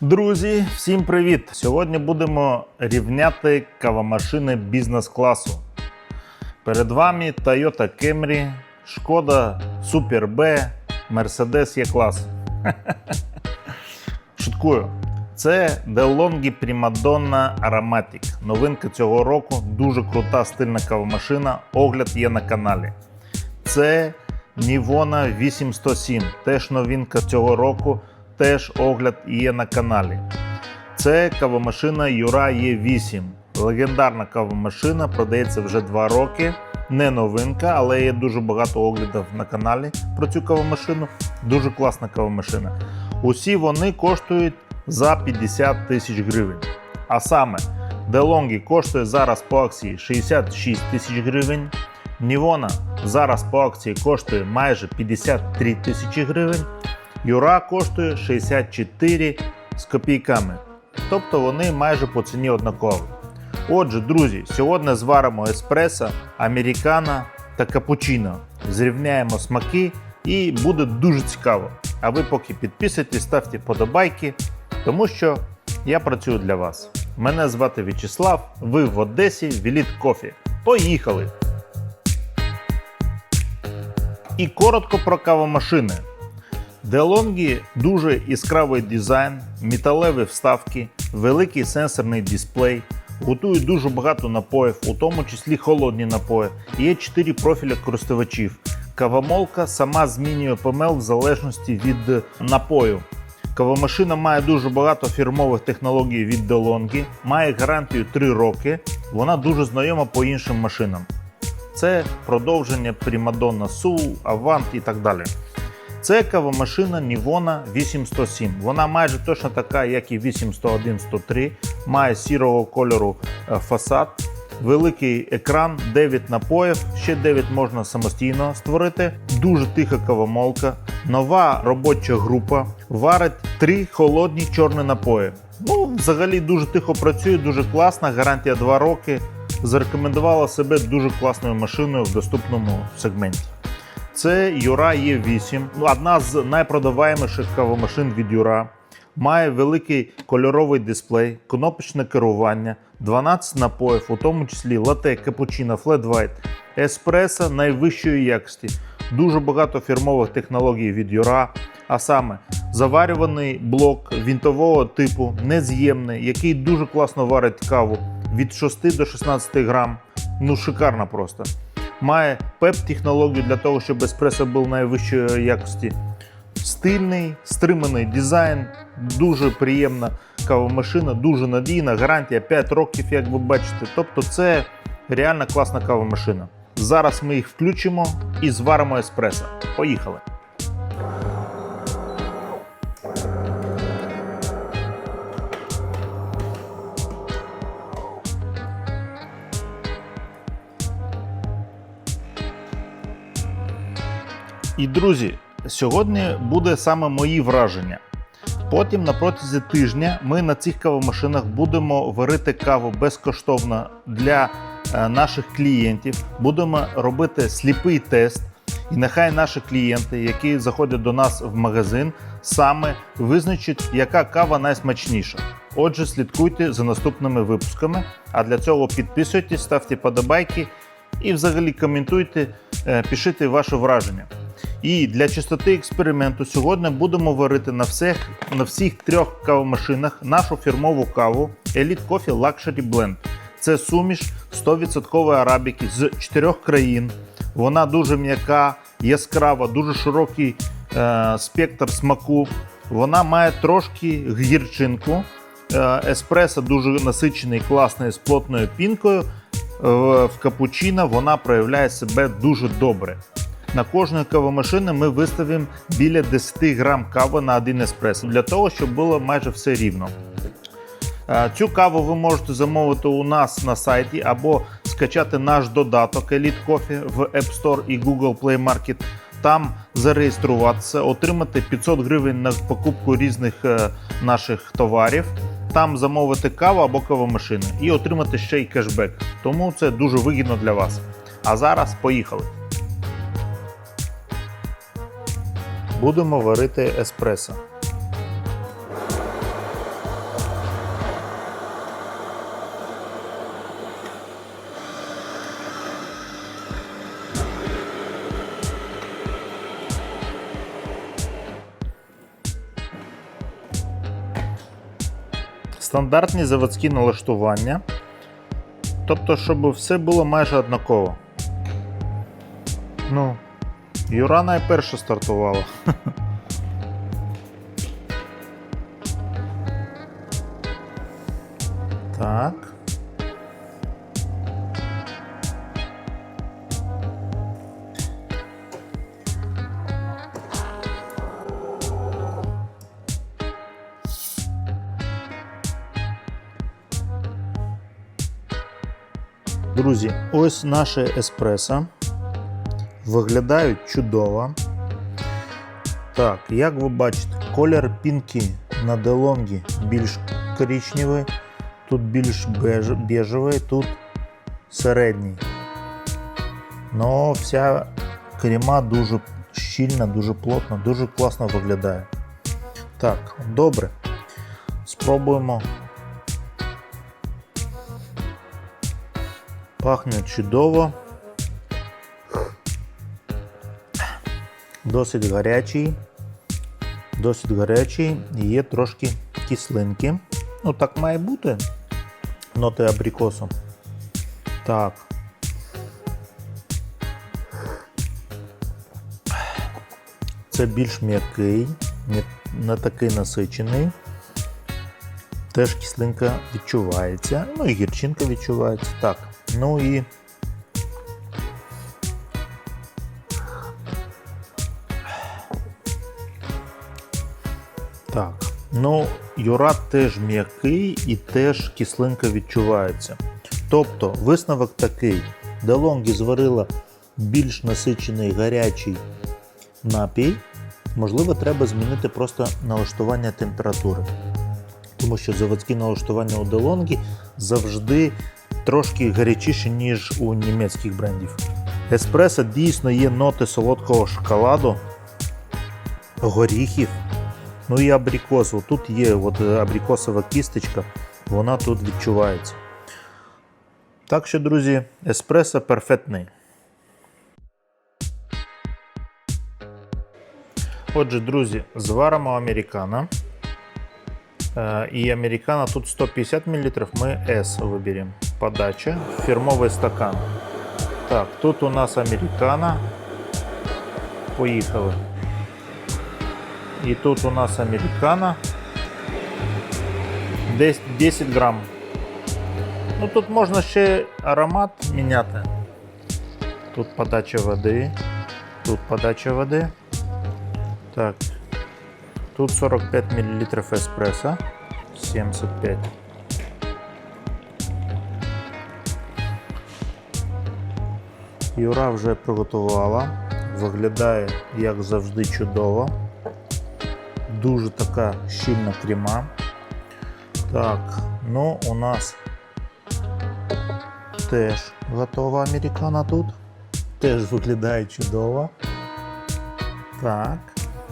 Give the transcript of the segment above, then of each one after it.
Друзі, всім привіт! Сьогодні будемо рівняти кавомашини бізнес-класу. Перед вами Toyota Camry, Шкода Super B, Mercedes E-клас. Шуткую. Це DeLonghi Primadonna Aromatic. Новинка цього року. Дуже крута стильна кавомашина. Огляд є на каналі. Це Nivona 8107. Теж новинка цього року. Теж огляд є на каналі. Це кавомашина Юра Е8. Легендарна кавомашина, продається вже 2 роки. Не новинка, але є дуже багато оглядів на каналі про цю кавомашину. Дуже класна кавомашина. Усі вони коштують за 50 тисяч гривень. А саме, DeLonghi коштує зараз по акції 66 тисяч гривень. Нівона зараз по акції коштує майже 53 тисячі гривень. Юра коштує 64 з копійками. Тобто вони майже по ціні однакові. Отже, друзі, сьогодні зваримо еспресо, американо та капучино. Зрівняємо смаки і буде дуже цікаво. А ви поки підписуйтесь, ставте подобайки, тому що я працюю для вас. Мене звати В'ячеслав, ви в Одесі, Віліт Кофі. Поїхали! І коротко про кавомашини. DeLonghi дуже яскравий дизайн, металеві вставки, великий сенсорний дисплей, готують дуже багато напоїв, у тому числі холодні напої. Є 4 профіля користувачів. Кавомолка сама змінює помел в залежності від напою. Кавомашина має дуже багато фірмових технологій від DeLonghi, має гарантію 3 роки. Вона дуже знайома по іншим машинам. Це продовження Primadonna Soul, Avant і так далі. Це кавомашина Nivona 8107. Вона майже точно така, як і 8101-103. Має сірого кольору е, фасад, великий екран, 9 напоїв, ще 9 можна самостійно створити. Дуже тиха кавомолка. Нова робоча група. Варить 3 холодні чорні напої. Ну, взагалі дуже тихо працює, дуже класна, гарантія 2 роки. Зарекомендувала себе дуже класною машиною в доступному сегменті. Це Юра Е8, одна з найпродаваєміших кавомашин від Юра. Має великий кольоровий дисплей, кнопочне керування, 12 напоїв, у тому числі лате, капучино, флет вайт, еспресо найвищої якості. Дуже багато фірмових технологій від Юра. А саме заварюваний блок вінтового типу, нез'ємний, який дуже класно варить каву від 6 до 16 грам. Ну, шикарно просто має ПЕП-технологію для того, щоб еспресо був найвищої якості. Стильний, стриманий дизайн, дуже приємна кавомашина, дуже надійна, гарантія 5 років, як ви бачите. Тобто це реально класна кавомашина. Зараз ми їх включимо і зваримо еспресо. Поїхали! І друзі, сьогодні буде саме мої враження. Потім на протязі тижня ми на цих кавомашинах будемо варити каву безкоштовно для е, наших клієнтів. Будемо робити сліпий тест. І нехай наші клієнти, які заходять до нас в магазин, саме визначать, яка кава найсмачніша. Отже, слідкуйте за наступними випусками. А для цього підписуйтесь, ставте подобайки і взагалі коментуйте, е, пишіть ваші враження. І для чистоти експерименту сьогодні будемо варити на всіх на всіх трьох кавомашинах нашу фірмову каву Elite Coffee Luxury Blend. Це суміш 100% арабіки з чотирьох країн. Вона дуже м'яка, яскрава, дуже широкий е, спектр смаку. Вона має трошки гірчинку. Е, еспресо дуже насичений, класний з плотною пінкою. Е, в капучино вона проявляє себе дуже добре. На кожної кавомашини ми виставимо біля 10 грам кави на один еспресо, для того, щоб було майже все рівно. Е, Цю каву ви можете замовити у нас на сайті або скачати наш додаток Elite Coffee в App Store і Google Play Market. Там зареєструватися, отримати 500 гривень на покупку різних е, наших товарів. Там замовити каву або кавомашину і отримати ще й кешбек. Тому це дуже вигідно для вас. А зараз поїхали. Будемо варити еспресо. Стандартні заводські налаштування, тобто, щоб все було майже однаково. Ну, Юра найперше стартувала. Так. Друзі, ось наше еспресо. Виглядають чудово. Так, як ви бачите, колір пінки на делонгі більш коричневий, тут більш беж, бежевий, тут середній. Но вся крема дуже щільна, дуже плотна, дуже класно виглядає. Так, добре. Спробуємо. Пахне чудово. Досить гарячий. Досить гарячий і є трошки кислинки. Ну, так має бути. Ноти абрикосу. Так. Це більш м'який, не, не такий насичений. Теж кислинка відчувається. Ну і гірчинка відчувається. Так. Ну і Так. Ну, Юра теж м'який і теж кислинка відчувається. Тобто, висновок такий: DeLonghi зварила більш насичений гарячий напій. Можливо, треба змінити просто налаштування температури. Тому що заводські налаштування у DeLonghi завжди трошки гарячіші, ніж у німецьких брендів. Еспресо дійсно є ноти солодкого шоколаду, горіхів. Ну і абрикосу. Тут є от абрикосова кісточка, вона тут відчувається. Так що, друзі, еспресо перфектний. Отже, друзі, зваримо американо. Е, І американо тут 150 мл, ми S виберемо. Подача, фірмовий стакан. Так, тут у нас американо. Поїхали. І тут у нас американо. Десь 10 грам. Ну тут можна ще аромат міняти. Тут подача води. Тут подача води. Так. Тут 45 мл еспресо. 75. Юра вже приготувала. Виглядає, як завжди, чудово. Дуже така щільна крема. Так, ну у нас теж готова американа тут. Теж виглядає чудово. Так.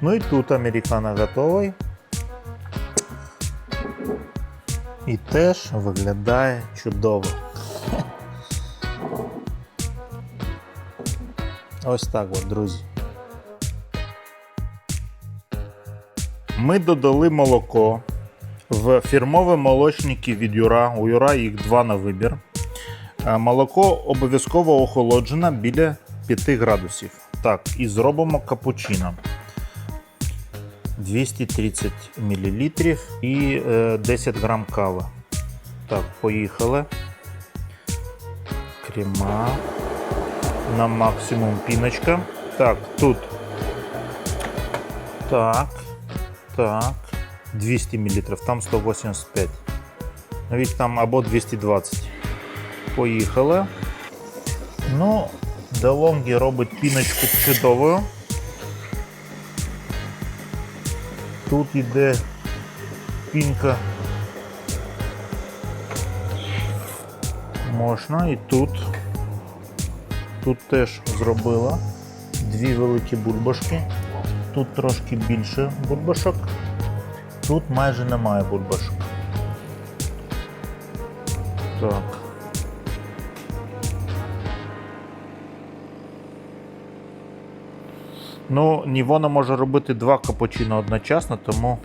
Ну і тут американо готовий. І теж виглядає чудово. Ось так от, друзі. Ми додали молоко в фірмові молочники від Юра. У Юра їх два на вибір. Е, Молоко обов'язково охолоджене біля 5 градусів. Так, і зробимо капучино. 230 мл і е, 10 грам кави. Так, поїхали. Крема. На максимум піночка. Так, тут. Так. Так. 200 мл, там 185. Навіть там або 220. Поїхали. Ну, DeLonghi робить піночку чудовою. Тут іде пінка. Можна і тут. Тут теж зробила дві великі бульбашки. Тут трошки більше бульбашок. Тут майже немає бульбашок. Так. Ну, Нівона може робити два капучино одночасно, тому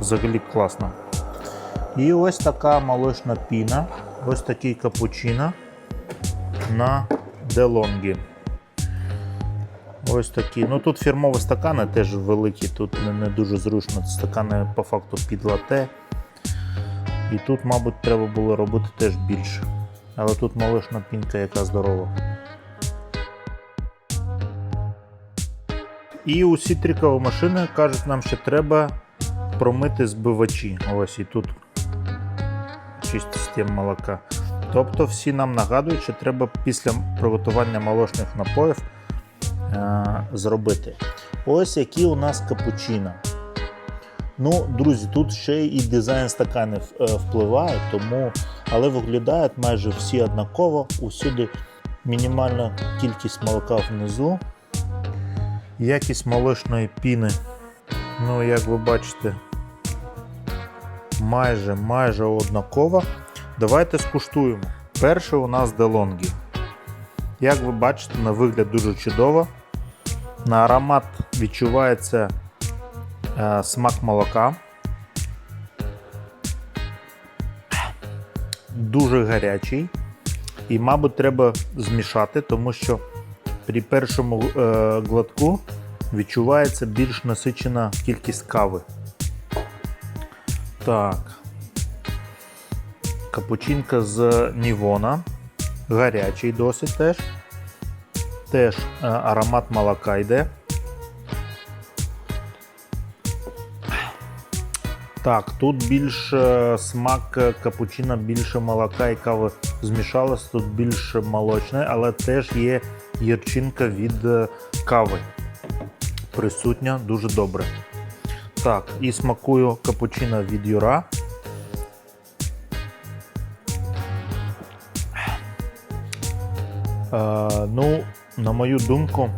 взагалі класно. І ось така молочна піна, ось такий капучино на DeLonghi. Ось такі. Ну тут фірмові стакани теж великі, тут не, дуже зручно. Стакани по факту під лате. І тут, мабуть, треба було робити теж більше. Але тут молочна пінка, яка здорова. І усі трікові машини кажуть нам, що треба промити збивачі. Ось і тут чиста система молока. Тобто всі нам нагадують, що треба після приготування молочних напоїв зробити. Ось які у нас капучино. Ну, друзі, тут ще і дизайн стаканів е, впливає, тому, але виглядають майже всі однаково. Усюди мінімальна кількість молока внизу. Якість молочної піни, ну, як ви бачите, майже майже однакова. Давайте скуштуємо. Перше у нас DeLonghi. Як ви бачите, на вигляд дуже чудово. На аромат відчувається е, смак молока. Дуже гарячий. І, мабуть, треба змішати, тому що при першому е, глотку відчувається більш насичена кількість кави. Так. Капучинка з Нівона. Гарячий досить теж. Теж е, аромат молока йде. Так, тут більше смак капучино, більше молока і кави змішалось, тут більше молочне, але теж є гірчинка від е, кави. Присутня дуже добре. Так, і смакую капучино від Юра. Е, ну, на мою думку,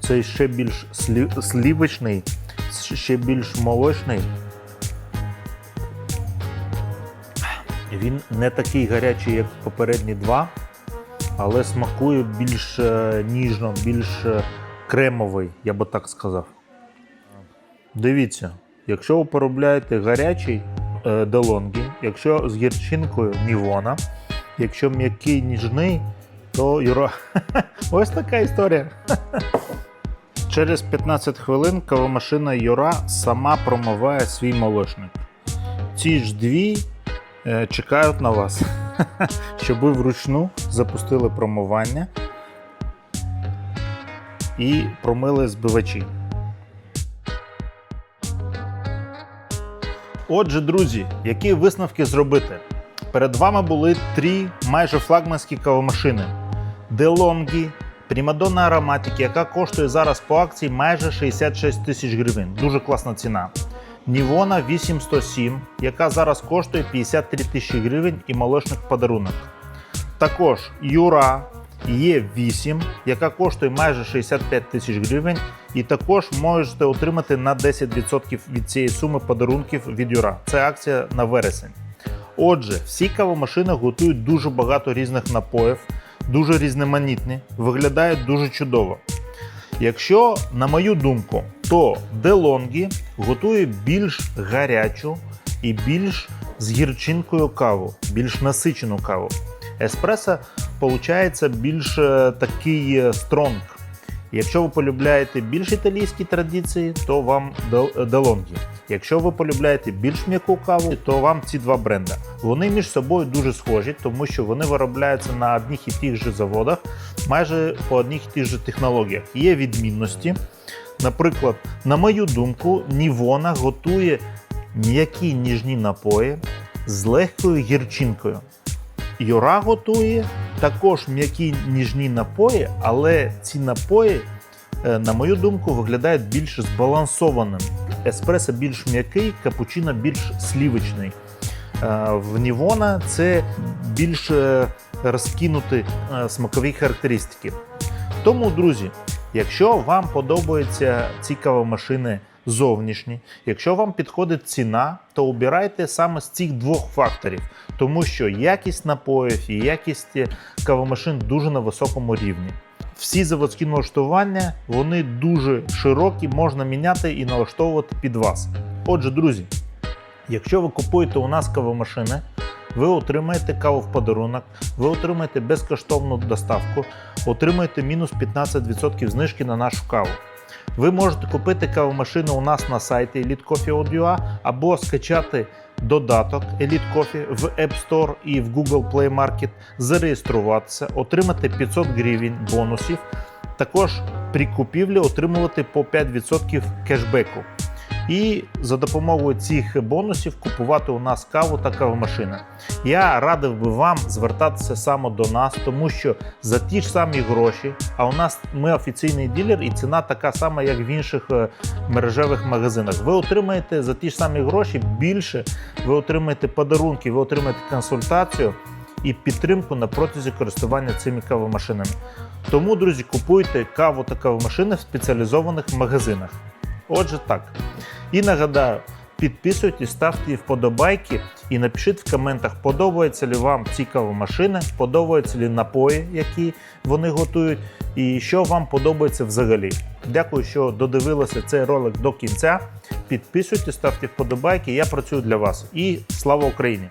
цей ще більш слі- слівочний, ще більш молочний. Він не такий гарячий, як попередні два, але смакує більш е, ніжно, більш е, кремовий, я би так сказав. Дивіться, якщо ви поробляєте гарячий е, делонгі, якщо з гірчинкою Нівона, якщо м'який ніжний, то Юра. Ось така історія. Через 15 хвилин кавомашина Юра сама промиває свій молочник. Ці ж дві е, чекають на вас, щоб ви вручну запустили промивання і промили збивачі. Отже, друзі, які висновки зробити? Перед вами були три майже флагманські кавомашини: DeLonghi, Primadonna Aromatic, яка коштує зараз по акції майже 66 тисяч гривень. Дуже класна ціна. Нівона 8107, яка зараз коштує 53 тисячі гривень і молочник подарунок. Також Юра Є8, яка коштує майже 65 тисяч гривень, і також можете отримати на 10% від цієї суми подарунків від Юра. Це акція на вересень. Отже, всі кавомашини готують дуже багато різних напоїв, дуже різноманітні, виглядають дуже чудово. Якщо, на мою думку, то DeLonghi готує більш гарячу і більш з гірчинкою каву, більш насичену каву. Еспресо виходить більш е, такий е, стронг. Якщо ви полюбляєте більш італійські традиції, то вам DeLonghi. Якщо ви полюбляєте більш м'яку каву, то вам ці два бренди. Вони між собою дуже схожі, тому що вони виробляються на одних і тих же заводах, майже по одних і тих же технологіях. Є відмінності. Наприклад, на мою думку, Нівона готує м'які ніжні напої з легкою гірчинкою. Юра готує також м'які ніжні напої, але ці напої, е, на мою думку, виглядають більш збалансованим. Еспресо більш м'який, капучино більш слівочний. Е, В Нівона це більш е, розкинуті е, смакові характеристики. Тому, друзі, якщо вам подобаються ці кавомашини зовнішні, якщо вам підходить ціна, то обирайте саме з цих двох факторів, тому що якість напоїв і якість кавомашин дуже на високому рівні. Всі заводські налаштування вони дуже широкі, можна міняти і налаштовувати під вас. Отже, друзі, Якщо ви купуєте у нас кавомашини, ви отримаєте каву в подарунок, ви отримаєте безкоштовну доставку, отримаєте мінус 15% знижки на нашу каву. Ви можете купити кавомашину у нас на сайті Elite або скачати додаток Elite Coffee в App Store і в Google Play Market, зареєструватися, отримати 500 гривень бонусів. Також при купівлі отримувати по 5% кешбеку. І за допомогою цих бонусів купувати у нас каву та кавомашини. Я радив би вам звертатися саме до нас, тому що за ті ж самі гроші, а у нас ми офіційний ділер, і ціна така сама, як в інших е, мережевих магазинах. Ви отримаєте за ті ж самі гроші більше, ви отримаєте подарунки, ви отримаєте консультацію і підтримку на протязі користування цими кавомашинами. Тому, друзі, купуйте каву та кавомашини в спеціалізованих магазинах. Отже, так. І нагадаю, підписуйтесь, ставте вподобайки і напишіть в коментах, подобаються ли вам цікава машина, подобаються ли напої, які вони готують, і що вам подобається взагалі. Дякую, що додивилися цей ролик до кінця. Підписуйтесь, ставте вподобайки. Я працюю для вас. І слава Україні!